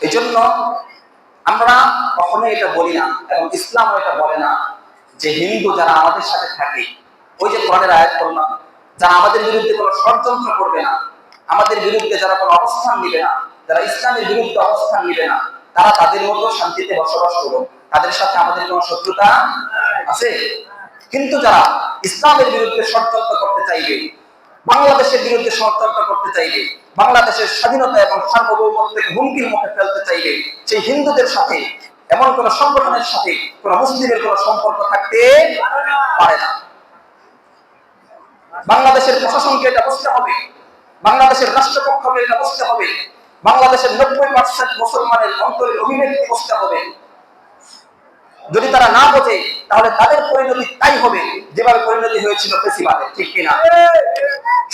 এই জন্য আমরা কখনোই এটা বলি না এবং ইসলামও এটা বলে না যে হিন্দু যারা আমাদের সাথে থাকে, ওই যে কোরআনের আয়াত করলাম যারা আমাদের বিরুদ্ধে কোনো ষড়যন্ত্র করবে না, আমাদের বিরুদ্ধে যারা কোনো অবস্থান নিবে না, যারা ইসলামের বিরুদ্ধে অবস্থান নিবে না, তারা তাদের মতো শান্তিতে বসবাস করুক। তাদের সাথে আমাদের কোনো শত্রুতা আছে? কিন্তু যারা ইসলামের বিরুদ্ধে ষড়যন্ত্র করতে চাইবে বাংলাদেশের বিরুদ্ধে ষড়যন্ত্র করতে চাইবে, বাংলাদেশের স্বাধীনতা এবং সার্বভৌমত্বকে হুমকির মুখে ফেলতে চাইবে, সেই হিন্দুদের সাথে, এমন কোন সংগঠনের সাথে, কোন মুসলিমের কোন সম্পর্ক থাকতে পারে না। বাংলাদেশের প্রশাসনকে এটা বুঝতে হবে, বাংলাদেশের রাষ্ট্রপক্ষকে এটা বুঝতে হবে, বাংলাদেশের নব্বই পার্সেন্ট মুসলমানের অন্তরের অভিব্যক্তি বুঝতে হবে। যদি তারা না বোঝে, তাহলে তাদের পরিণতি তাই হবে, যেভাবে পরিণতি হয়েছিল ফেসিবাদের ঠিক কিনা?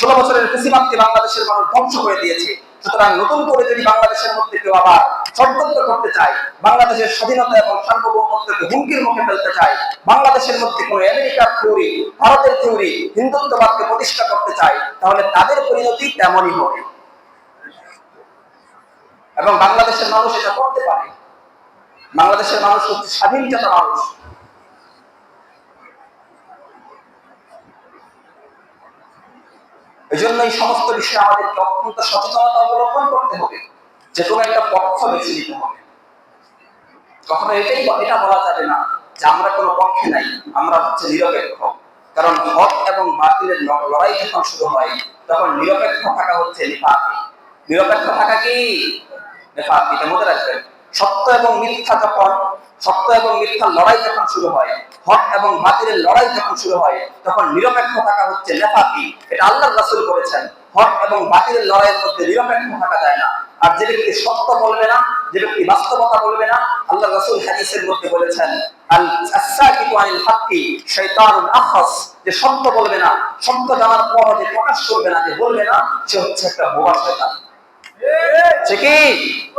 ষোলো বছরের ফেসিবাদকে বাংলাদেশের মানুষ ধ্বংস করে দিয়েছে। সুতরাং নতুন করে যদি বাংলাদেশের মধ্যে কেউ আবার ষড়যন্ত্র করতে চায়, বাংলাদেশের স্বাধীনতা এবং সার্বভৌমত্বকে হুমকির মুখে ফেলতে চায়, বাংলাদেশের মধ্যে কোনো আমেরিকার থিওরি, ভারতের থিওরি, হিন্দুত্ববাদকে প্রতিষ্ঠা করতে চায়, তাহলে তাদের পরিণতি তেমনই হবে। এবং বাংলাদেশের মানুষ এটা করতে পারে। বাংলাদেশের মানুষ হচ্ছে স্বাধীন মানুষ। এই জন্য এই সমস্ত বিষয়ে আমাদেরকে অত্যন্ত সচেতনতা অবলম্বন করতে হবে। যে কোনো একটা পক্ষ বেছে নিতে হবে। কখনো এটাই এটা বলা যাবে না যে আমরা কোনো পক্ষে নাই, আমরা হচ্ছে নিরপেক্ষ। কারণ হক এবং বাতিলের লড়াই যখন শুরু হয়, তখন নিরপেক্ষ থাকা হচ্ছে নিপাতি নিরপেক্ষ থাকা কি? নেপাতি এটা মনে রাখবেন। সত্য এবং মিথ্যা যখন সত্য এবং মিথ্যার লড়াই যখন শুরু হয় হক এবং বাতিলের লড়াই যখন শুরু হয় তখন নিরপেক্ষ থাকা হচ্ছে নেপাতি এটা আল্লাহ রাসূল বলেছেন হক এবং বাতিলের লড়াইয়ের মধ্যে নিরপেক্ষ থাকা যায় না। আর যে ব্যক্তি সত্য বলবে না যে ব্যক্তি বাস্তবতা বলবে না আল্লাহ রাসূল হাদিসের মধ্যে বলেছেন যে সত্য বলবে না সত্য জানার পর যে প্রকাশ করবে না যে বলবে না সে হচ্ছে একটা বোবা শয়তান। সে কি?